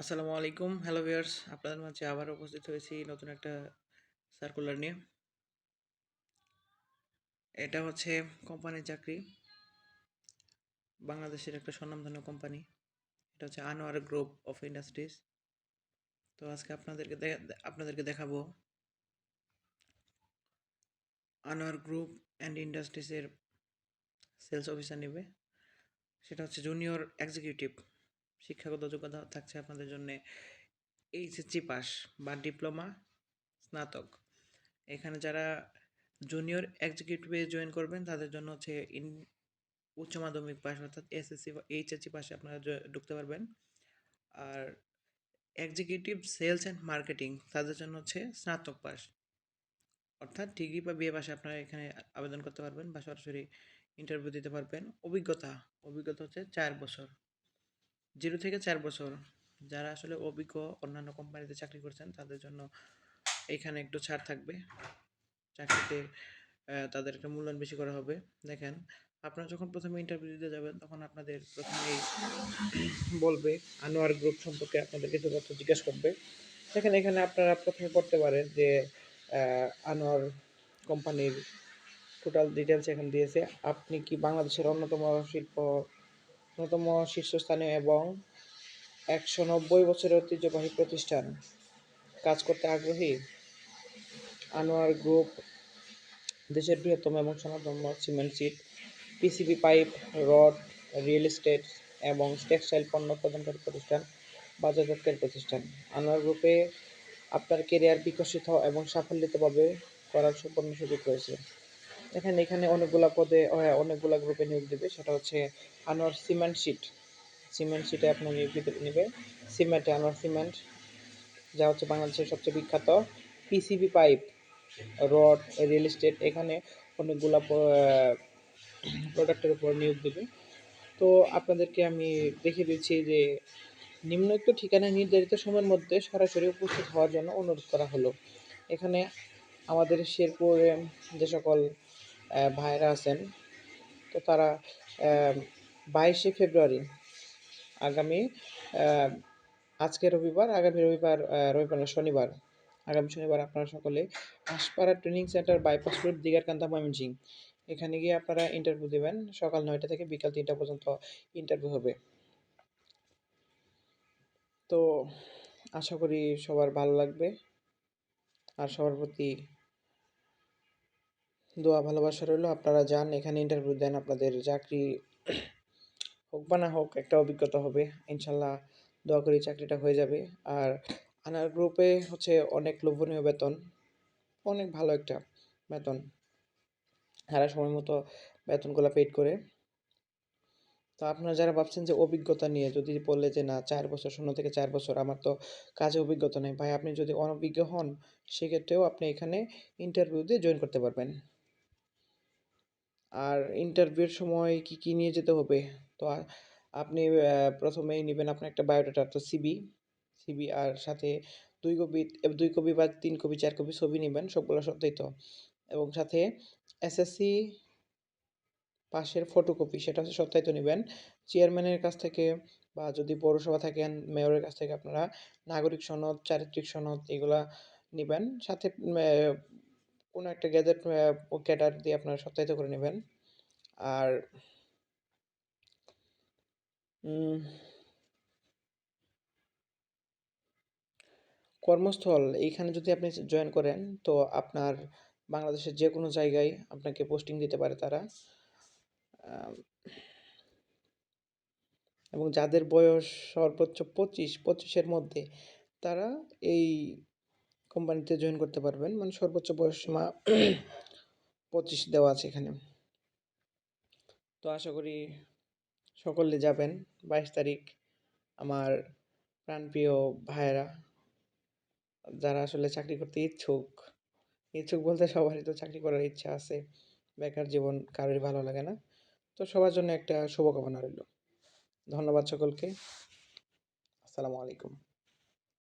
আসসালামু আলাইকুম। Hello viewers আপনাদের মাঝে আবার উপস্থিত হয়েছি নতুন একটা সার্কুলার নিয়ে। এটা হচ্ছে কোম্পানির চাকরি। বাংলাদেশের একটা স্বনামধন্য কোম্পানি এটা হচ্ছে আনোয়ার গ্রুপ অফ ইন্ডাস্ট্রিজ তো আজকে আপনাদেরকে আপনাদেরকে দেখাবো আনোয়ার গ্রুপ অ্যান্ড ইন্ডাস্ট্রিজের সেলস অফিসার নেবে। সেটা হচ্ছে জুনিয়র এক্সিকিউটিভ শিক্ষাগত যোগ্যতা থাকছে আপনাদের জন্য এইচএসসি পাস বা ডিপ্লোমা স্নাতক। এখানে যারা জুনিয়র এক্সিকিউটিভে জয়েন করবেন, তাদের জন্য হচ্ছে ইন উচ্চ মাধ্যমিক পাস অর্থাৎ এসএসসি বা এইচএসসি পাশে আপনারা ঢুকতে পারবেন। আর এক্সিকিউটিভ সেলস অ্যান্ড মার্কেটিং তাদের জন্য হচ্ছে স্নাতক পাস অর্থাৎ ডিগ্রি বা বিএ পাশে আপনারা এখানে আবেদন করতে পারবেন বা সরাসরি ইন্টারভিউ দিতে পারবেন। অভিজ্ঞতা অভিজ্ঞতা হচ্ছে চার বছর। জিরো থেকে চার বছর যারা আসলে অভিজ্ঞ অন্যান্য কোম্পানিতে চাকরি করছেন, তাদের জন্য এখানে একটু ছাড় থাকবে। চাকরিতে তাদের একটা মূল্যায়ন বেশি করা হবে। দেখেন, আপনারা যখন প্রথমে ইন্টারভিউ দিতে যাবেন, তখন আপনাদের প্রথমেই বলবে, আনোয়ার গ্রুপ সম্পর্কে আপনাদের কিছু তথ্য জিজ্ঞেস করবে। দেখেন, এখানে আপনারা প্রথমে পড়তে পারেন যে আনোয়ার কোম্পানির টোটাল ডিটেলস এখানে দিয়েছে। আপনি কি বাংলাদেশের অন্যতম শিল্প অন্যতম শীর্ষস্থানীয় এবং একশো নব্বই বছরের ঐতিহ্যবাহী প্রতিষ্ঠান। কাজ করতে আগ্রহী আনোয়ার গ্রুপ, দেশের বৃহত্তম এবং সনাতন cement sheet, PCB pipe, rod, real estate এবং টেক্সটাইল পণ্য প্রদানকারী প্রতিষ্ঠান বাজারজাতকারী প্রতিষ্ঠান। আনোয়ার গ্রুপে আপনার কেরিয়ার বিকশিত এবং সাফল্যিতভাবে করার সম্পূর্ণ সুযোগ রয়েছে। এখানে এখানে অনেকগুলা পদে হ্যাঁ, অনেকগুলা গ্রুপে নিয়োগ দেবে। সেটা হচ্ছে আনোয়ার সিমেন্ট শিট। সিমেন্ট শিটে আপনার নিয়োগ দিতে নেবে। সিমেন্টে আনোয়ার সিমেন্ট যা হচ্ছে বাংলাদেশের সবচেয়ে বিখ্যাত PCB pipe rod real estate. এখানে অনেকগুলা প্রোডাক্টের উপর নিয়োগ দেবে। তো আপনাদেরকে আমি দেখিয়ে দিচ্ছি যে নিম্নোক্ত ঠিকানায় নির্ধারিত সময়ের মধ্যে সরাসরি উপস্থিত হওয়ার জন্য অনুরোধ করা হলো। এখানে আমাদের শেরপুরে যে সকল ভাইরা আছেন। তো তারা বাইশে ফেব্রুয়ারি আগামী আজকে রবিবার আগামী রবিবার রবিবার না, শনিবার আগামী শনিবার আপনারা সকলে আশপাড়া training center bypass road Digarkanda Mymensingh এখানে গিয়ে আপনারা ইন্টারভিউ দেবেন। সকাল নয়টা থেকে বিকাল তিনটা পর্যন্ত ইন্টারভিউ হবে। তো আশা করি সবার ভালো লাগবে। আর সবার প্রতি দোয়া, ভালোবাসা রইল। আপনারা যান, এখানে ইন্টারভিউ দেন, আপনাদের চাকরি হোক বা না হোক, একটা অভিজ্ঞতা হবে। ইনশাল্লাহ দোয়া করি চাকরিটা হয়ে যাবে। আর আনার গ্রুপে হচ্ছে অনেক লোভনীয় বেতন, অনেক ভালো একটা বেতন। তারা সময় মতো বেতনগুলো পেড করে। তো আপনারা যারা ভাবছেন যে অভিজ্ঞতা নিয়ে, যদি বললে যে না, চার বছর, শূন্য থেকে চার বছর, আমার তো কাজে অভিজ্ঞতা নেই। ভাই, আপনি যদি অনভিজ্ঞ হন, সেক্ষেত্রেও আপনি এখানে ইন্টারভিউ দিয়ে জয়েন করতে পারবেন। আর ইন্টারভিউর সময় কি কি নিয়ে যেতে হবে? তো আপনি প্রথমেই নেবেন আপনার একটা বায়োডাটা তো সিবি সিবি আর সাথে দুই কপি দুই কপি বা তিন কপি, চার কপি ছবি নেবেন সবগুলো সত্যায়িত এবং সাথে এসএসসি পাশের ফটোকপি সেটা হচ্ছে সত্যায়িত নেবেন। চেয়ারম্যানের কাছ থেকে বা যদি পৌরসভা থাকেন মেয়রের কাছ থেকে আপনারা নাগরিক সনদ, চারিত্রিক সনদ এগুলা নেবেন। সাথে কোনো একটা গ্যাজেট ক্যাডার দিয়ে আপনারা সত্যায়িত করে নেবেন। আর কর্মস্থল, এইখানে যদি আপনি জয়েন করেন, তো আপনার বাংলাদেশের যে কোনো জায়গায় আপনাকে পোস্টিং দিতে পারে তারা। এবং যাদের বয়স সর্বোচ্চ পঁচিশ, পঁচিশের মধ্যে, তারা এই কোম্পানিতে জয়েন করতে পারবেন। মানে সর্বোচ্চ বয়স সীমা পঁচিশ দেওয়া আছে এখানে। তো আশা করি সকলে যাবেন। বাইশ তারিখ আমার প্রাণপ্রিয় ভাইয়েরা, যারা আসলে চাকরি করতে ইচ্ছুক। ইচ্ছুক বলতে সবারই তো চাকরি করার ইচ্ছা আছে। বেকার জীবন কারোরই ভালো লাগে না। তো সবার জন্য একটা শুভকামনা রইল। ধন্যবাদ সকলকে। আসসালামু আলাইকুম।